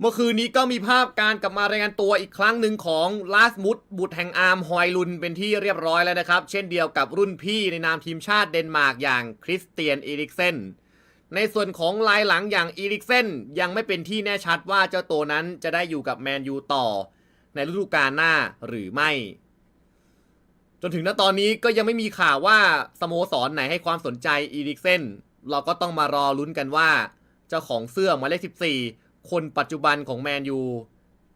เมื่อคืนนี้ก็มีภาพการกลับมารายงานตัวอีกครั้งหนึ่งของลาสมุดบุตรแห่งอาร์มฮอยลุนเป็นที่เรียบร้อยแล้วนะครับ เช่นเดียวกับรุ่นพี่ในนามทีมชาติเดนมาร์กอย่างคริสเตียนอีริกเซนในส่วนของลายหลังอย่างอีริกเซนยังไม่เป็นที่แน่ชัดว่าเจ้าตัวนั้นจะได้อยู่กับแมนยูต่อ ในฤดูกาลหน้าหรือไม่ จนถึงณตอนนี้ก็ยังไม่มีข่าวว่าสโมสรไหนให้ความสนใจอีริกเซนเราก็ต้องมารอลุ้นกันว่า เจ้าของเสื้อหมายเลข14 คนปัจจุบันของแมนยู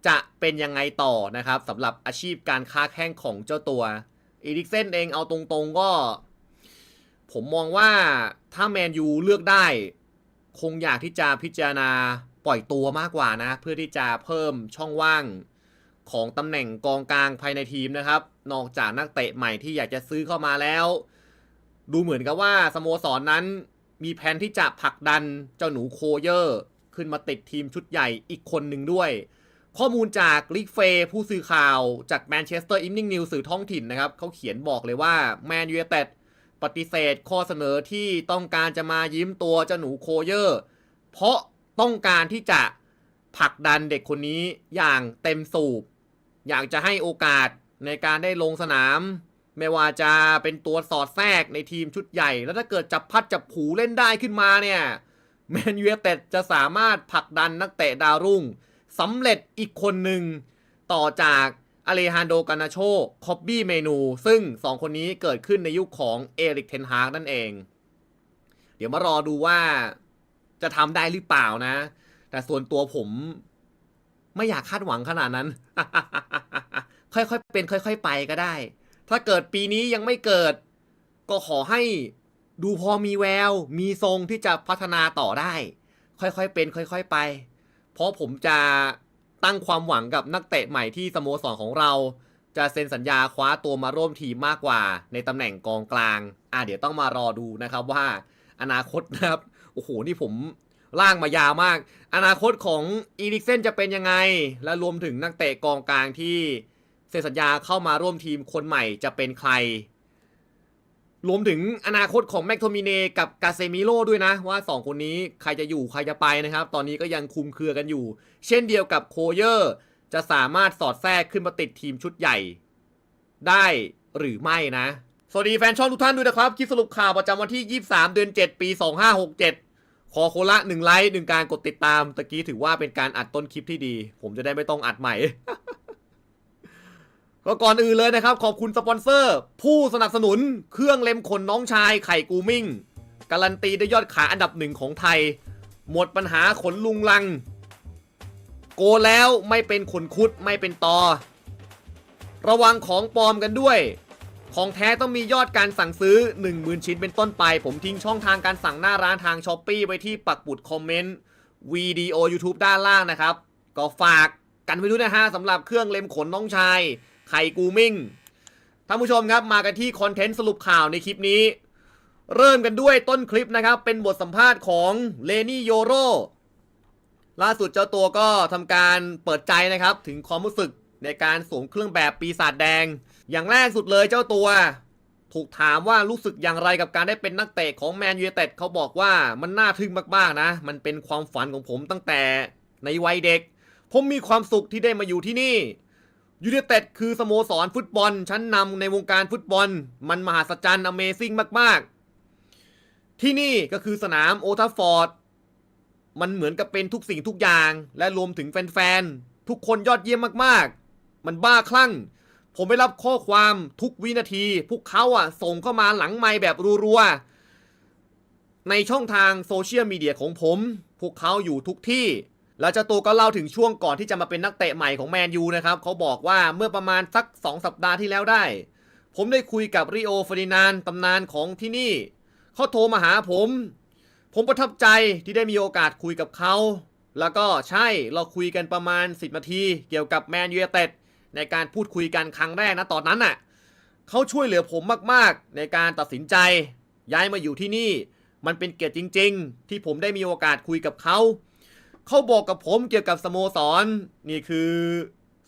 จะเป็นยังไงต่อนะครับสำหรับอาชีพการค้าแข้งของเจ้าตัวอีริกเซนเองเอาตรงๆก็ ผมมองว่าถ้าแมนยูเลือกได้ คงอยากที่จะพิจารณาปล่อยตัวมากกว่านะ เพื่อที่จะเพิ่มช่องว่างของตำแหน่งกองกลางภายในทีมนะครับ นอกจากนักเตะใหม่ที่อยากจะซื้อเข้ามาแล้ว ดูเหมือนกับว่าสโมสรนนั้นมีแผนที่จะผลักดันเจ้าหนูโคเยอร์ ขึ้นมาติดทีมชุดใหญ่อีกคนหนึ่งด้วย ข้อมูลจากลิกเฟย์ผู้สื่อข่าวจากแมนเชสเตอร์อิ n นิ่งนิวสื่อท้องถิ่นนะครับเขาเขียนบอกเลยว่าแมนยูไนเต็ดปฏิเสธข้อเสนอที่ต้องการจะมายิ้มตัวเจ้าหนูโคเยอร์ เพราะต้องการที่จะผลักดันเด็กคนนี้อย่างเต็มสูบ อยากจะให้โอกาสในการได้ลงสนาม ไม่ว่าจะเป็นตัวสอดแทรกในทีมชุดใหญ่ แล้วถ้าเกิดจับพัดจับผูเล่นได้ขึ้นมาเนี่ย แมนยูไนเต็ดจะสามารถผลักดันนักเตะดาวรุ่งสำเร็จอีกคนหนึ่งต่อจากอเลฮานโดกานาโชคอบบี้เมนู ซึ่งสองคนนี้เกิดขึ้นในยุคของเอริกเทนฮากนั่นเอง เดี๋ยวมารอดูว่าจะทำได้หรือเปล่านะ แต่ส่วนตัวผมไม่อยากคาดหวังขนาดนั้น ค่อยๆเป็น ค่อย ๆ ไปก็ได้ ถ้าเกิดปีนี้ยังไม่เกิด ก็ขอให้ ดูพอมีแวว มีทรงที่จะพัฒนาต่อได้ ค่อยๆเป็น ค่อย ๆไป เพราะผมจะตั้งความหวังกับนักเตะใหม่ที่สโมสรของเรา จะเซ็นสัญญาคว้าตัวมาร่วมทีมมากกว่า ในตำแหน่งกองกลาง อะเดี๋ยวต้องมารอดูนะครับว่า อนาคตนะครับโอ้โหนี่ผมล่างมายาวมาก อนาคตของอีริกเซนจะเป็นยังไง และรวมถึงนักเตะกองกลางที่เซ็นสัญญาเข้ามาร่วมทีมคนใหม่จะเป็นใคร รวมถึงอนาคตของแม็กโทมิเนกับกาเซมิโลด้วยนะ ว่า 2 คนนี้ใครจะอยู่ใครจะไปนะครับ ตอนนี้ก็ยังคุมเครือกันอยู่ เช่นเดียวกับโคเยอร์ จะสามารถสอดแทรกขึ้นมาติดทีมชุดใหญ่ ได้หรือไม่นะ สวัสดีแฟนช่องทุกท่านด้วยนะครับ คลิปสรุปข่าวประจำวันที่ 23 เดือน 7 ปี 2567 ขอโคละ1ไลค์1การกดติดตามตะกี้ถือว่าเป็นการอัดต้นคลิปที่ดี ผมจะได้ไม่ต้องอัดใหม่ ก็ก่อนอื่นเลยนะครับ ขอบคุณสปอนเซอร์ ผู้สนับสนุนเครื่องเล็มขนน้องชายไข่กูมิ่ง การันตีด้วยยอดขายอันดับหนึ่งของไทย หมดปัญหาขนลุงลัง โกแล้วไม่เป็นขนคุดไม่เป็นตอ ระวังของปลอมกันด้วย ของแท้ต้องมียอดการสั่งซื้อ 10,000 ชิ้นเป็นต้นไป ผมทิ้งช่องทางการสั่งหน้าร้านทางช้อปปีไว้ที่ปักปุดคอมเมนต์วิดีโอ YouTube ด้านล่างนะครับ ก็ฝากกันไว้ด้วยนะฮะสำหรับเครื่องเล็มขนน้องชาย ไข่กูมิ่งท่านผู้ชมครับมากันที่คอนเทนต์สรุปข่าวในคลิปนี้ เริ่มกันด้วยต้นคลิปนะครับ เป็นบทสัมภาษณ์ของเลนี่โยโรล่าสุดเจ้าตัวก็ทำการเปิดใจนะครับ ถึงความรู้สึกในการสวมเครื่องแบบปีศาจแดง อย่างแรกสุดเลยเจ้าตัว ถูกถามว่ารู้สึกอย่างไรกับการได้เป็นนักเตะของแมนยูเต็ดเขาบอกว่ามันน่าทึ่งมากๆนะ มันเป็นความฝันของผมตั้งแต่ในวัยเด็ก ผมมีความสุขที่ได้มาอยู่ที่นี่ ยู i นเต็ดคือสโมสรฟุตบอล ชั้นนำในวงการฟุตบอล มันมหัศจรรย์ Amazing มาก ๆ ที่นี่ก็คือสนามโอทัฟฟอร์ด มันเหมือนกับเป็นทุกสิ่งทุกอย่าง และรวมถึงแฟน ๆ ทุกคนยอดเยี่ยมมาก ๆ มันบ้าคลั่ง ผมไปรับข้อความทุกวินาที พวกเขาอะ ส่งเข้ามาหลังไมค์แบบรัว ๆ ในช่องทางโซเชียลมีเดียของผม พวกเขาอยู่ทุกที่ แล้วเจ้าตัวก็เล่าถึงช่วงก่อนที่จะมาเป็นนักเตะใหม่ของแมนยูนะครับเขาบอกว่าเมื่อประมาณสัก 2 สัปดาห์ที่แล้วได้ ผมได้คุยกับริโอฟอร์ดินานตำนานของที่นี่ เขาโทรมาหาผม ผมประทับใจที่ได้มีโอกาสคุยกับเขา แล้วก็ใช่เราคุยกันประมาณ 10 นาที เกี่ยวกับแมนยูเต็ดในการพูดคุยกันครั้งแรกนะตอนนั้นน่ะเขาช่วยเหลือผมมากๆ ในการตัดสินใจ ย้ายมาอยู่ที่นี่ มันเป็นเกียรติจริง ๆ ที่ผมได้มีโอกาสคุยกับเขา เขาบอกกับผมเกี่ยวกับสโมสร นี่คือ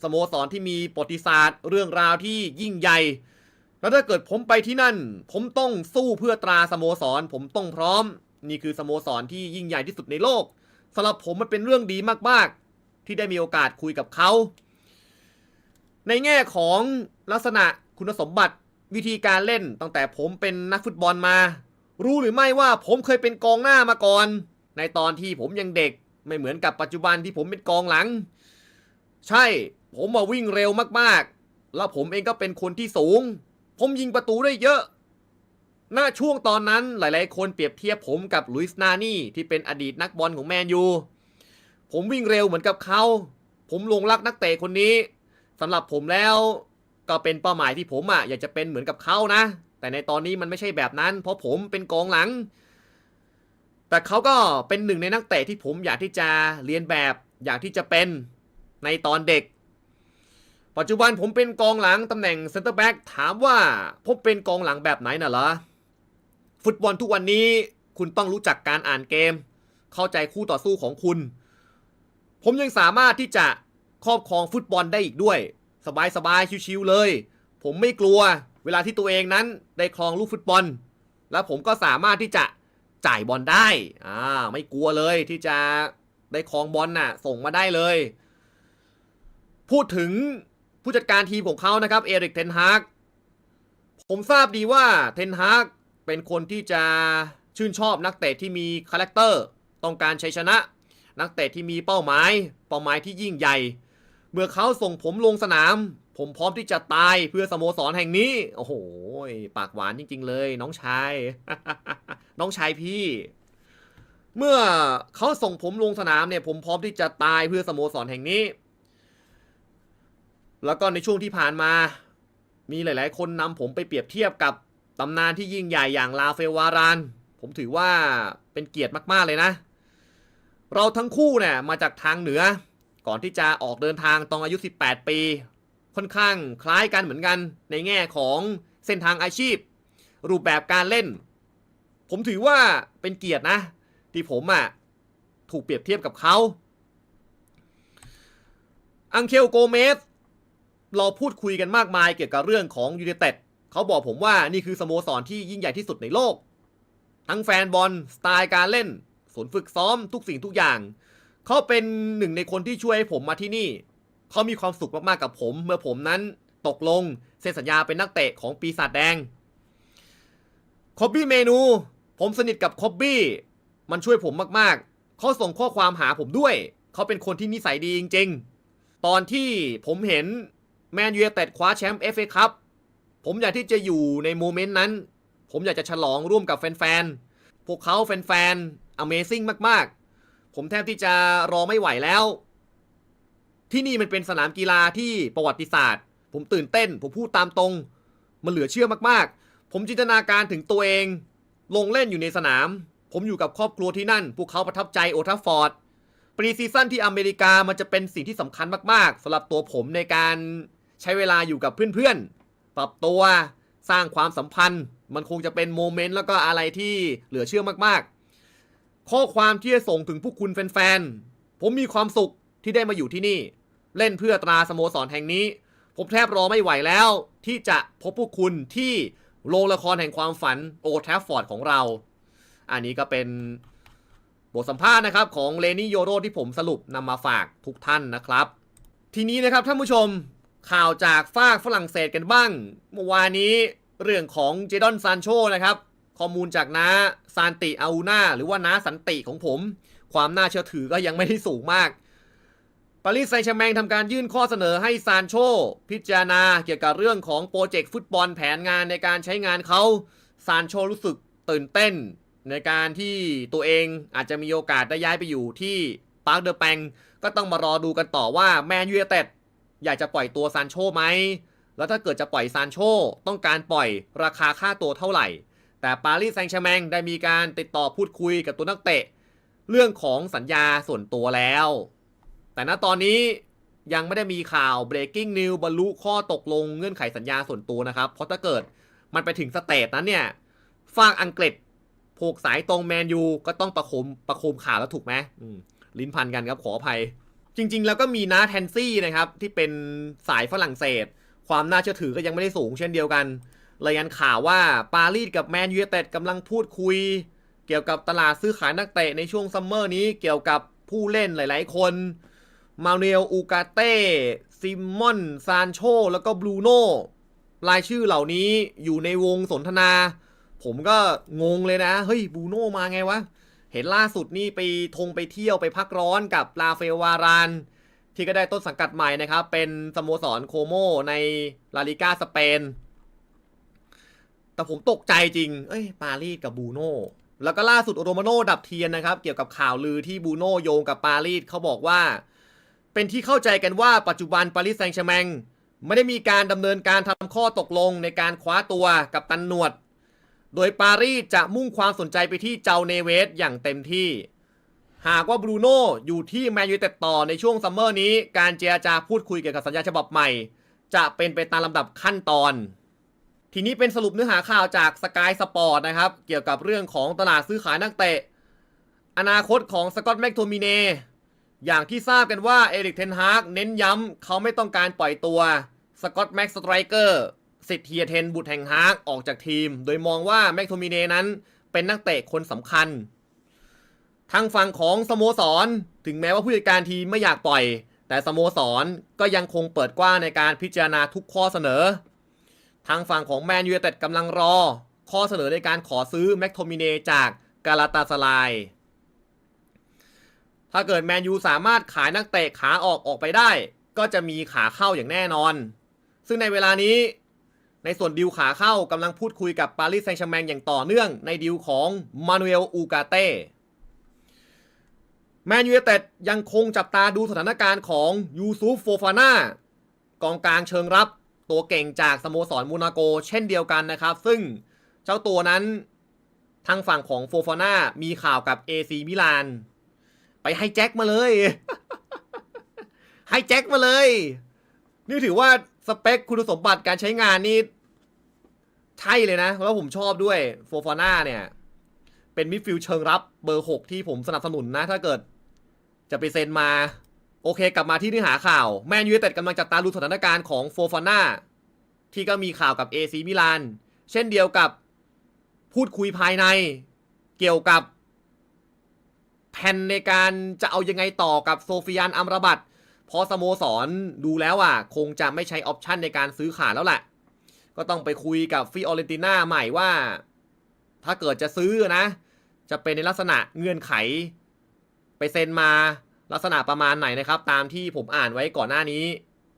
สโมสรที่มีประวัติศาสตร์ เรื่องราวที่ยิ่งใหญ่ แล้วถ้าเกิดผมไปที่นั่น ผมต้องสู้เพื่อตราสโมสร ผมต้องพร้อม นี่คือสโมสรที่ยิ่งใหญ่ที่สุดในโลกสำหรับผมมันเป็นเรื่องดีมากๆ ที่ได้มีโอกาสคุยกับเขา ในแง่ของลักษณะคุณสมบัติวิธีการเล่นตั้งแต่ผมเป็นนักฟุตบอลมา รู้หรือไม่ว่าผมเคยเป็นกองหน้ามาก่อน ในตอนที่ผมยังเด็ก ไม่เหมือนกับปัจจุบันที่ผมเป็นกองหลัง ใช่ผมมาวิ่งเร็วมากๆ แล้วผมเองก็เป็นคนที่สูง ผมยิงประตูได้เยอะณช่วงตอนนั้นหลายๆ คนเปรียบเทียบผมกับลุยส์นานี่ที่เป็นอดีตนักบอลของแมนยู ผมวิ่งเร็วเหมือนกับเขา ผมลงรักนักเตะคนนี้สำหรับผมแล้วก็เป็นเป้าหมายที่ผมอะอยากจะเป็นเหมือนกับเขานะ แต่ในตอนนี้มันไม่ใช่แบบนั้น เพราะผมเป็นกองหลัง แต่เขาก็เป็นหนึ่งในนักเตะที่ผมอยากที่จะเรียนแบบอยากที่จะเป็นในตอนเด็ก ปัจจุบันผมเป็นกองหลังตำแหน่งเซนเตอร์แบ็กถามว่าผมเป็นกองหลังแบบไหนน่ะเหรอฟุตบอลทุกวันนี้คุณต้องรู้จักการอ่านเกม เข้าใจคู่ต่อสู้ของคุณ ผมยังสามารถที่จะครอบครองฟุตบอลได้อีกด้วย สบายๆชิวๆเลย ผมไม่กลัวเวลาที่ตัวเองนั้นได้ครองลูกฟุตบอล แล้วผมก็สามารถที่จะ จ่ายบอลได้อ่าไม่กลัวเลยที่จะได้ครองบอลน่ะ ส่งมาได้เลย พูดถึงผู้จัดการทีมของเขานะครับเอริกเทนฮากผมทราบดีว่าเทนฮากเป็นคนที่จะชื่นชอบนักเตะที่มีคาแรคเตอร์ต้องการชัยชนะ นักเตะที่มีเป้าหมาย เป้าหมายที่ยิ่งใหญ่ เมื่อเขาส่งผมลงสนาม ผมพร้อมที่จะตายเพื่อสโมสรแห่งนี้ โอ้โห ปากหวานจริง ๆ เลย น้องชาย น้องชายพี่ เมื่อเขาส่งผมลงสนามเนี่ย ผมพร้อมที่จะตายเพื่อสโมสรแห่งนี้ แล้วก็ในช่วงที่ผ่านมา มีหลาย ๆ คนนำผมไปเปรียบเทียบกับตำนานที่ยิ่งใหญ่อย่างลาเฟวาราน ผมถือว่าเป็นเกียรติมาก ๆ เลยนะ เราทั้งคู่เนี่ยมาจากทางเหนือ ก่อนที่จะออกเดินทางตอนอายุ 18 ปี ค่อนข้างคล้ายกันเหมือนกันในแง่ของเส้นทางอาชีพ รูปแบบการเล่น ผมถือว่าเป็นเกียรตินะ ที่ผมอะถูกเปรียบเทียบกับเขา อังเคลโกเมสเราพูดคุยกันมากมายเกี่ยวกับเรื่องของยู i นเต็ดเขาบอกผมว่านี่คือสโมสรที่ยิ่งใหญ่ที่สุดในโลก ทั้งแฟนบอลสไตล์การเล่นศูนย์ฝึกซ้อมทุกสิ่งทุกอย่าง เขาเป็นหนึ่งในคนที่ช่วยให้ผมมาที่นี่ เขามีความสุขมากๆกับผม เมื่อผมนั้นตกลงเซ็นสัญญาเป็นนักเตะของปีศาจแดงคอบบี้เมนู ผมสนิทกับคอบบี้มันช่วยผมมากๆ เขาส่งข้อความหาผมด้วย เขาเป็นคนที่นิสัยดีจริง ๆ ตอนที่ผมเห็นแมนยูเต็ดคว้าแชมป์เอฟเอคัพผมอยากที่จะอยู่ในโมเมนต์นั้น ผมอยากจะฉลองร่วมกับแฟนๆ พวกเขาแฟนๆ Amazing มากๆ ผมแทบที่จะรอไม่ไหวแล้ว ที่นี่มันเป็นสนามกีฬาที่ประวัติศาสตร์ ผมตื่นเต้น ผมพูดตามตรง มันเหลือเชื่อมากๆ ผมจินตนาการถึงตัวเอง ลงเล่นอยู่ในสนาม ผมอยู่กับครอบครัวที่นั่น พวกเขาประทับใจโอทัฟฟอร์ดปรีซีซั่นที่อเมริกามันจะเป็นสิ่งที่สำคัญมากๆสำหรับตัวผมในการใช้เวลาอยู่กับเพื่อนๆ ปรับตัวสร้างความสัมพันธ์ มันคงจะเป็นโมเมนต์แล้วก็อะไรที่เหลือเชื่อมากๆ ข้อความที่จะส่งถึงพวกคุณแฟนๆ ผมมีความสุขที่ได้มาอยู่ที่นี่ เล่นเพื่อตราสโมสรแห่งนี้ ผมแทบรอไม่ไหวแล้ว ที่จะพบพวกคุณที่ โรงละครแห่งความฝันโอแทฟฟอร์ดของเรา อันนี้ก็เป็นบทสัมภาษณ์นะครับของเลนี่โยโรที่ผมสรุปนำมาฝากทุกท่านนะครับ ทีนี้นะครับท่านผู้ชมข่าวจากฝากฝรั่งเศสกันบ้าง เมื่อวานนี้เรื่องของเจดอนซานโชนะครับ ข้อมูลจากน้าซานติอาอูนาหรือว่าน้าสันติของผม ความน่าเชื่อถือก็ยังไม่ได้สูงมาก ปารีสแซงต์แชร์แมงทำการยื่นข้อเสนอให้ซานโช พิจารณาเกี่ยวกับเรื่องของโปรเจกต์ฟุตบอลแผนงานในการใช้งานเขาซานโชรู้สึกตื่นเต้น ในการที่ตัวเองอาจจะมีโอกาสได้ย้ายไปอยู่ที่ปาร์คเดอแปงก็ต้องมารอดูกันต่อว่าแมนยูไนเต็ดอยากจะปล่อยตัวซานโชไหม แล้วถ้าเกิดจะปล่อยซานโชต้องการปล่อยราคาค่าตัวเท่าไหร่ แต่ปารีสแซงต์แชร์แมงได้มีการติดต่อพูดคุยกับตัวนักเตะ เรื่องของสัญญาส่วนตัวแล้ว แต่ณตอนนี้ยังไม่ได้มีข่าว breaking news บรรลุข้อตกลงเงื่อนไขสัญญาส่วนตัวนะครับ เพราะถ้าเกิดมันไปถึงสเตจนั้นเนี่ยฝั่งอังกฤษผูกสายตรงแมนยูก็ต้องประคมประคมข่าวแล้วถูกไหมมลิ้นพันกันครับขออภัย จริง ๆ แล้วก็มีน้าแทนซี่นะครับ ที่เป็นสายฝรั่งเศส ความน่าเชื่อถือก็ยังไม่ได้สูงเช่นเดียวกันรายงานข่าวว่าปารีสกับแมนยูเต็ดกำลังพูดคุย เกี่ยวกับตลาดซื้อขายนักเตะในช่วงซัมเมอร์นี้เกี่ยวกับผู้เล่นหลาย ๆ คน มาเนลอูกาเต้ ซิมมอน ซานโช แล้วก็บรูโน่รายชื่อเหล่านี้อยู่ในวงสนทนา ผมก็งงเลยนะ เฮ้ยบรูโน่มาไงวะ เห็นล่าสุดนี่ไปทงไปเที่ยวไปพักร้อนกับลาเฟลวาราน ที่ก็ได้ต้นสังกัดใหม่นะครับ เป็นสโมสรโคโมในลาลิก้าสเปน แต่ผมตกใจจริง เอ้ย ปารีสกับบูโน่แล้วก็ล่าสุดโรมาโน่ดับเทียนนะครับ เกี่ยวกับข่าวลือที่บูโน่โยงกับปารีสเขาบอกว่า เป็นที่เข้าใจกันว่าปัจจุบันปารีสแซงต์แชร์แมงไม่ได้มีการดำเนินการทำข้อตกลงในการคว้าตัวกับตันหนวด โดยปารีสจะมุ่งความสนใจไปที่เจ้าเนเวสอย่างเต็มที่ หากว่าบรูโน่อยู่ที่แมนยูเต็ดต่อในช่วงซัมเมอร์นี้การเจรจาพูดคุยเกี่ยวกับสัญญาฉบับใหม่ จะเป็นไปตามลำดับขั้นตอน ทีนี้เป็นสรุปเนื้อหาข่าวจากสกายสปอร์ตนะครับ เกี่ยวกับเรื่องของตลาดซื้อขายนักเตะ อนาคตของสกอตแมกโทมิเน อย่างที่ทราบกันว่าเอริกเทนฮากเน้นย้ำเขาไม่ต้องการปล่อยตัวสกอตแม็กสไตรเกอร์สิทธิ์เฮียเทนบุตรแห่งฮากออกจากทีม โดยมองว่าแม็กโทมิเนนั้นเป็นนักเตะคนสำคัญ ทางฝั่งของสโมสร ถึงแม้ว่าผู้จัดการทีมไม่อยากปล่อย แต่สโมสรก็ยังคงเปิดกว้างในการพิจารณาทุกข้อเสนอ ทางฝั่งของแมนยูเต็ดกำลังรอ ข้อเสนอในการขอซื้อแม็กโทมิเนจากกาลาตาสลาย ถ้าเกิดแมนยูสามารถขายนักเตะขาออกออกไปได้ ก็จะมีขาเข้าอย่างแน่นอน ซึ่งในเวลานี้ ในส่วนดิวขาเข้ากำลังพูดคุยกับปารีสแซงต์แชร์แมงอย่างต่อเนื่องในดิวของมานูเอลอูกาเต้แมนยู i เต็ดยังคงจับตาดูสถานการณ์ของยูซุฟโฟฟาน่ากองกลางเชิงรับตัวเก่งจากสโมสรมูนาโกเช่นเดียวกันนะครับ ซึ่งเจ้าตัวนั้นทางฝั่งของโฟฟาน่ามีข่าวกับ AC มิลาน ไปให้แจ็คมาเลย ให้แจ็คมาเลย นี่ถือว่าสเปคคุณสมบัติการใช้งานนี่ใช่เลยนะ แล้วผมชอบด้วยโฟฟาน่าเนี่ย เป็นมิดฟิลด์เชิงรับเบอร์ 6 ที่ผมสนับสนุนนะ ถ้าเกิดจะไปเซ็นมา โอเค กลับมาที่เนื้อหาข่าว แมนยูเต็ดกำลังจับตาดูสถานการณ์ของโฟฟาน่าที่ก็มีข่าวกับ AC มิลานเช่นเดียวกับพูดคุยภายใน เกี่ยวกับ แผนในการจะเอายังไงต่อกับโซฟิยานอัมราบัตเพราะสโมสรดูแล้วอะคงจะไม่ใช้ออปชันในการซื้อขาดแล้วแหละก็ต้องไปคุยกับฟิออเรนติน่าใหม่ว่า ถ้าเกิดจะซื้อนะ จะเป็นในลักษณะเงื่อนไข ไปเซ็นมาลักษณะประมาณไหนนะครับ ตามที่ผมอ่านไว้ก่อนหน้านี้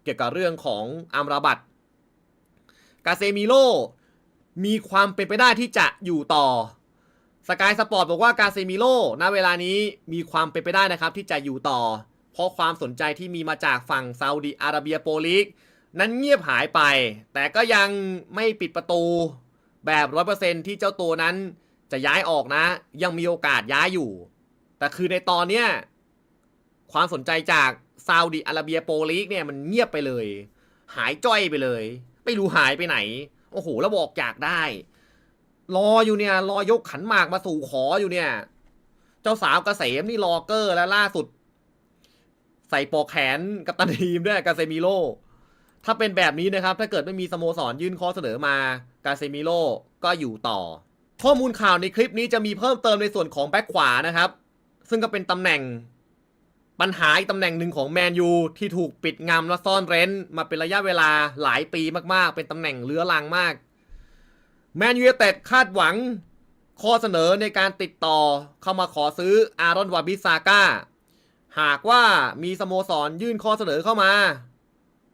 เกี่ยวกับเรื่องของอัมราบัตกาเซมิโลมีความเป็นไปได้ที่จะอยู่ต่อ สกายสปอร์ตบอกว่ากาเซมิโลณเวลานี้มีความเป็นไปได้นะครับ ที่จะอยู่ต่อ เพราะความสนใจที่มีมาจากฝั่งซาอุดิอาระเบียโปลีกนั้นเงียบหายไป แต่ก็ยังไม่ปิดประตูแบบร้อยเปอร์เซนที่เจ้าตัวนั้นจะย้ายออกนะ ยังมีโอกาสย้ายอยู่ แต่คือในตอนเนี้ยความสนใจจากซาอุดิอาระเบียโปลีกเนี่ยมันเงียบไปเลย หายจ้อยไปเลย ไม่รู้หายไปไหน โอ้โหแล้วบอกอยากได้ รออยู่เนี่ย รอยกขันหมากมาสู่ขออยู่เนี่ย เจ้าสาวกเกษมนี่รอเกอร์แล้วล่าสุด ใส่ปอกแขนกับตันทีมด้วยกาเซมิโลถ้าเป็นแบบนี้นะครับ ถ้าเกิดไม่มีสโมสรยื่นข้อเสนอมากาเซมิโลก็อยู่ต่อ ข้อมูลข่าวในคลิปนี้จะมีเพิ่มเติมในส่วนของแบ็คขวานะครับ ซึ่งก็เป็นตำแหน่งปัญหาอีกตำแหน่งหนึ่งของแมนยูที่ถูกปิดงำและซ่อนเร้น มาเป็นระยะเวลาหลายปีมากๆ เป็นตำแหน่งเลื้อรังมาก แมนยูเต็ดคาดหวัง ข้อเสนอในการติดต่อเข้ามาขอซื้ออารอนวาบิซาก้า หากว่ามีสโมสรยื่นข้อเสนอเข้ามา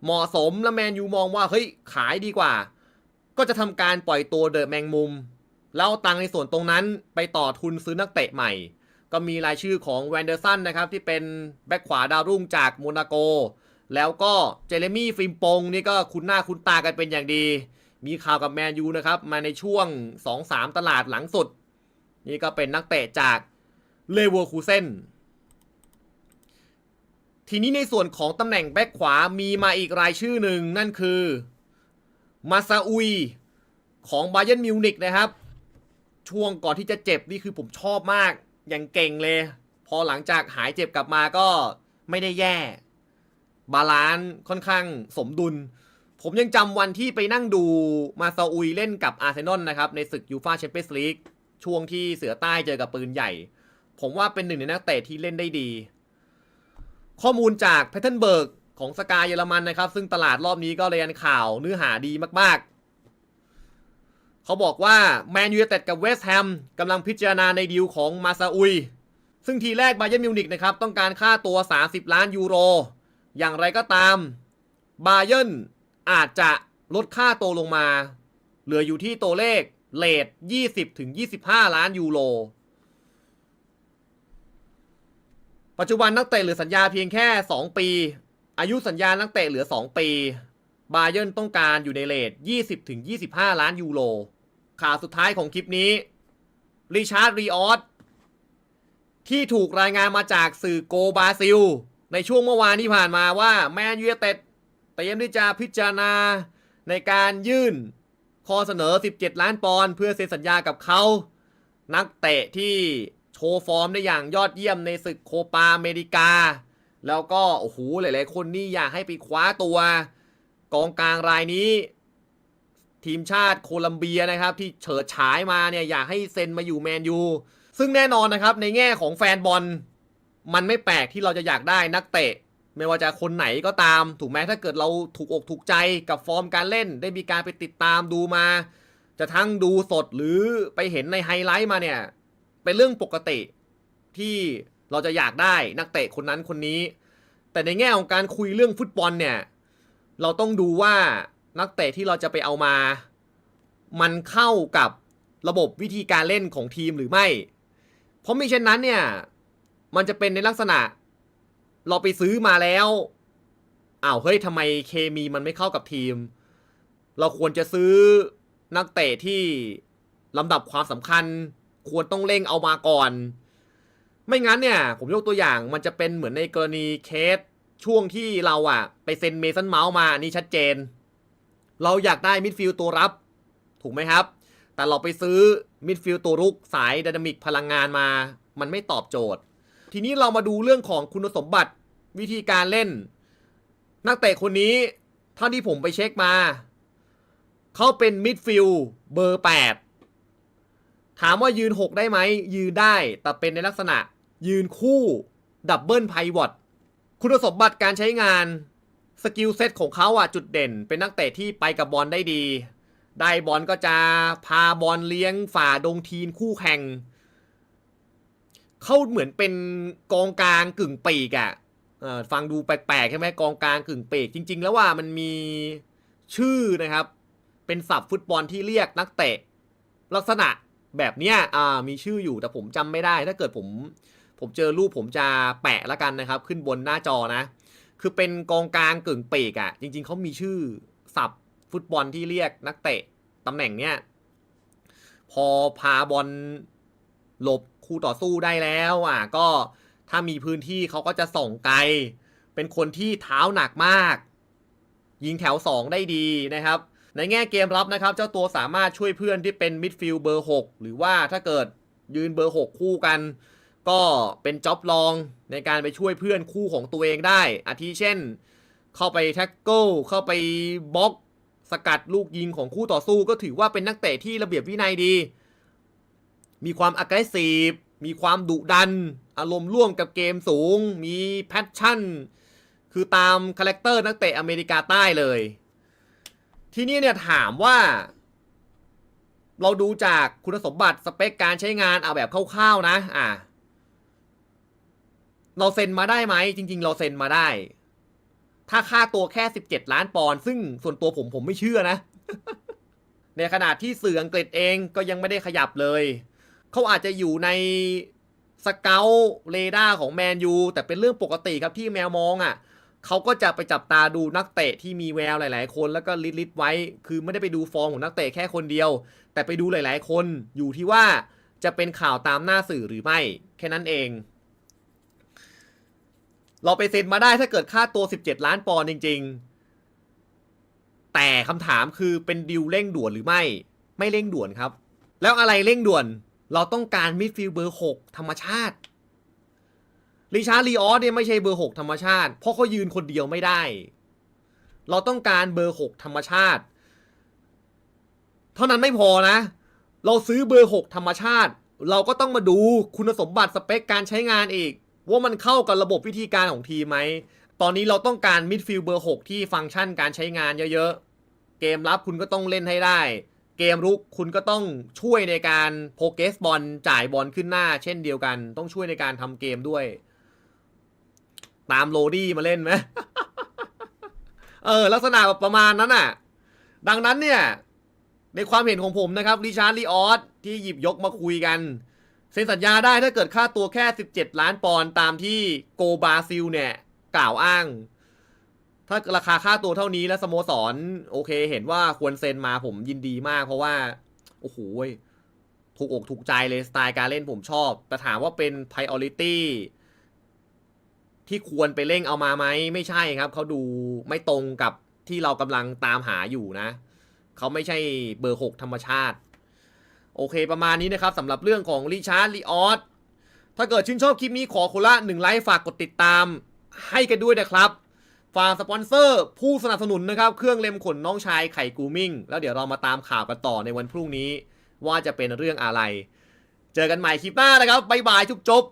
เหมาะสมและแมนยูมองว่าเฮ้ยขายดีกว่า ก็จะทำการปล่อยตัวเดอะแมงมุม แล้วตังในส่วนตรงนั้นไปต่อทุนซื้อนักเตะใหม่ ก็มีรายชื่อของแวนเดอร์สันนะครับที่เป็นแบ็คขวาดาวรุ่งจากโมนาโก แล้วก็เจเรมี่ฟิมปงนี่ก็คุ้นหน้าคุ้นตากันเป็นอย่างดี มีข่าวกับแมนยูนะครับ มาในช่วง 2-3 ตลาดหลังสุด นี่ก็เป็นนักเตะจากเลเวอร์คูเซนทีนี้ในส่วนของตำแหน่งแบ็คขวามีมาอีกรายชื่อหนึ่งนั่นคือมาซาอุยของบาเย r n m มิวนิกนะครับ ช่วงก่อนที่จะเจ็บนี่คือผมชอบมากอย่างเก่งเลย พอหลังจากหายเจ็บกลับมาก็ไม่ได้แย่ บาลานซ์ค่อนข้างสมดุล ผมยังจำวันที่ไปนั่งดูมาซาอุยเล่นกับอาร์เซนอลนะครับ ในศึกยูฟาแชมเปี้ยนส์ลีกช่วงที่เสือใต้เจอกับปืนใหญ่ ผมว่าเป็นหนึ่งในนักเตะที่เล่นได้ดี ข้อมูลจากแพทเทิร์นเบิร์กของสกายเยอรมันนะครับ ซึ่งตลาดรอบนี้ก็เรียนข่าวเนื้อหาดีมากๆ เขาบอกว่าแมนยูเต็ดกับเวสต์แฮมกำลังพิจารณาในดีลของมาซาอุย ซึ่งทีแรกบาเยร์นมิวนิกนะครับต้องการค่าตัว 30 ล้านยูโร อย่างไรก็ตามบาเยร์น อาจจะลดค่าโตลงมา เหลืออยู่ที่ตัวเลขเลท20-25 ล้านยูโร ปัจจุบันนักเตะเหลือสัญญาเพียงแค่ 2 ปี อายุสัญญานักเตะเหลือ 2 ปีบาเยิร์นต้องการอยู่ในเลท20-25 ล้านยูโร ข่าวสุดท้ายของคลิปนี้ริชาร์ดรีออสที่ถูกรายงานมาจากสื่อโกบราซิล ในช่วงเมื่อวานที่ผ่านมาว่าแมนยูเต็ด เตรียมที่จะพิจารณาในการยื่นข้อเสนอ 17 ล้านปอนด์เพื่อเซ็นสัญญากับเขา นักเตะที่โชว์ฟอร์มได้อย่างยอดเยี่ยมในศึกโคปาอเมริกา แล้วก็โอ้โหหลาย ๆ คนนี่อยากให้ไปคว้าตัว กองกลางรายนี้ ทีมชาติโคลัมเบียนะครับ ที่เฉิดฉายมาเนี่ยอยากให้เซ็นมาอยู่แมนยูซึ่งแน่นอนนะครับในแง่ของแฟนบอล มันไม่แปลกที่เราจะอยากได้นักเตะ ไม่ว่าจะคนไหนก็ตาม ถูกไหมถ้าเกิดเราถูกอกถูกใจกับฟอร์มการเล่น ได้มีการไปติดตามดูมา จะทั้งดูสดหรือไปเห็นในไฮไลท์มาเนี่ย เป็นเรื่องปกติที่เราจะอยากได้นักเตะคนนั้นคนนี้ แต่ในแง่ของการคุยเรื่องฟุตบอลเนี่ย เราต้องดูว่านักเตะที่เราจะไปเอามา มันเข้ากับระบบวิธีการเล่นของทีมหรือไม่ เพราะมิเช่นนั้นเนี่ย มันจะเป็นในลักษณะ เราไปซื้อมาแล้วอ้าวเฮ้ยทำไมเคมีมันไม่เข้ากับทีม เราควรจะซื้อนักเตะที่ลำดับความสำคัญ ควรต้องเร่งเอามาก่อน ไม่งั้นเนี่ย ผมยกตัวอย่างมันจะเป็นเหมือนในกรณีเคสช่วงที่เราอะไปเซ็นเมสันเมาส์มานี่ชัดเจน เราอยากได้มิดฟิลตัวรับ ถูกไหมครับ แต่เราไปซื้อมิดฟิลตัวรุกสายไดนามิกพลังงานมา มันไม่ตอบโจทย์ ทีนี้เรามาดูเรื่องของคุณสมบัติ วิธีการเล่น นักเตะคนนี้เท่าที่ผมไปเช็คมา เขาเป็นมิดฟิลด์เบอร์ 8 ถามว่ายืน 6 ได้ไหม ยืนได้ แต่เป็นในลักษณะยืนคู่ดับเบิลไพวอตคุณสมบัติการใช้งานสกิลเซตของเขาอะจุดเด่น เป็นนักเตะที่ไปกับบอลได้ดี ได้บอลก็จะพาบอลเลี้ยงฝ่าดงทีนคู่แข่งเขาเหมือนเป็นกองกลางกึ่งปีกอะ่ะ ฟังดูแปลกๆใช่ไหมกองกลางกึ่งเปกจริง ๆ แล้วว่ามันมีชื่อนะครับ เป็นศัพท์ฟุตบอลที่เรียกนักเตะ ลักษณะแบบเนี้ยมีชื่ออยู่แต่ผมจำไม่ได้ ถ้าเกิดผมผมเจอรูปผมจะแปะแล้วกันนะครับ ขึ้นบนหน้าจอนะ คือเป็นกองกลางกึ่งเปกอะ่ะ จริง ๆเขามีชื่อศัพท์ฟุตบอลที่เรียกนักเตะตำแหน่งเนี้ยพอพาบอลหลบคู่ต่อสู้ได้แล้วอะก็ ถ้ามีพื้นที่เขาก็จะส่งไกล เป็นคนที่เท้าหนักมาก ยิงแถว 2 ได้ดีนะครับ ในแง่เกมรับนะครับ เจ้าตัวสามารถช่วยเพื่อนที่เป็นมิดฟิลด์เบอร์ 6 หรือว่าถ้าเกิดยืนเบอร์ 6 คู่กัน ก็เป็นจ็อบลองในการไปช่วยเพื่อนคู่ของตัวเองได้ อาทิเช่น เข้าไปแท็กเกิลเข้าไปบล็อกสกัดลูกยิงของคู่ต่อสู้ก็ถือว่าเป็นนักเตะที่ระเบียบวินัยดี มีความ a มีความดุดัน อารมณ์ร่วมกับเกมสูง มีแพชชั่น คือตามคาแรคเตอร์นักเตะอเมริกาใต้เลย ที่นี่เนี่ยถามว่า เราดูจากคุณสมบัติสเปคการใช้งานเอาแบบคร่าวๆนะ อะ เราเซ็นมาได้ไหม จริง ๆ เราเซ็นมาได้ ถ้าค่าตัวแค่ 17 ล้านปอนด์ซึ่งส่วนตัวผมผมไม่เชื่อนะ ในขณะที่สื่ออังกฤษเองก็ยังไม่ได้ขยับเลย เขาอาจจะอยู่ในสเกลเรดาร์ของแมนยูแต่เป็นเรื่องปกติครับที่แมวมองอะ่ะเขาก็จะไปจับตาดูนักเตะที่มีแววหลาย ๆ คนแล้วก็ลิดลิดไว้ คือไม่ได้ไปดูฟอร์มของนักเตะแค่คนเดียว แต่ไปดูหลาย ๆ คนอยู่ที่ว่าจะเป็นข่าวตามหน้าสื่อหรือไม่ แค่นั้นเอง เราไปเซ็นมาได้ถ้าเกิดค่าตัว 17 ล้านปอนด์จริง ๆ แต่คำถามคือเป็นดิวเร่งด่วนหรือไม่ ไม่เร่งด่วนครับ แล้วอะไรเร่งด่วน เราต้องการมิดฟิลด์เบอร์ 6 ธรรมชาติริชาร์ลีออสเนี่ยไม่ใช่เบอร์ 6 ธรรมชาติ เพราะเขายืนคนเดียวไม่ได้ เราต้องการเบอร์ 6 ธรรมชาติ เท่านั้นไม่พอนะ เราซื้อเบอร์ 6 ธรรมชาติ เราก็ต้องมาดูคุณสมบัติสเปคการใช้งานอีก ว่ามันเข้ากับระบบวิธีการของทีมไหม ตอนนี้เราต้องการมิดฟิลด์เบอร์ 6 ที่ฟังก์ชันการใช้งานเยอะๆ เกมรับคุณก็ต้องเล่นให้ได้ เกมรุกคุณก็ต้องช่วยในการโพเกสบอลจ่ายบอลขึ้นหน้า เช่นเดียวกัน ต้องช่วยในการทำเกมด้วย ตามโรดี้มาเล่นไหมเออ ลักษณะประมาณนั้นน่ะ ดังนั้นเนี่ย ในความเห็นของผมนะครับริชาร์ดลีออสที่หยิบยกมาคุยกันเซ็นสัญญาได้ถ้าเกิดค่าตัวแค่ 17 ล้านปอนด์ตามที่โกบาซิลเนี่ย กล่าวอ้าง ถ้าราคาค่าตัวเท่านี้แล้วสโมสร โอเค เห็นว่าควรเซ็นมาผมยินดีมาก เพราะว่า โอ้โหถูกอกถูกใจเลยสไตล์การเล่นผมชอบ แต่ถามว่าเป็น priority ที่ควรไปเร่งเอามาไหมไม่ใช่ครับ เขาดูไม่ตรงกับที่เรากำลังตามหาอยู่นะ เขาไม่ใช่เบอร์ 6 ธรรมชาติ โอเคประมาณนี้นะครับสำหรับเรื่องของริชาร์ดลีออสถ้าเกิดชื่นชอบคลิปนี้ขอคนละหนึ่งไลค์ฝากกดติดตามให้กันด้วยนะครับ ฝากสปอนเซอร์ ผู้สนับสนุนนะครับ เครื่องเล็มขนน้องชายไข่กูมิ่ง แล้วเดี๋ยวเรามาตามข่าวกันต่อในวันพรุ่งนี้ ว่าจะเป็นเรื่องอะไร เจอกันใหม่คลิปหน้านะครับบ๊ายบายจุ๊บจบ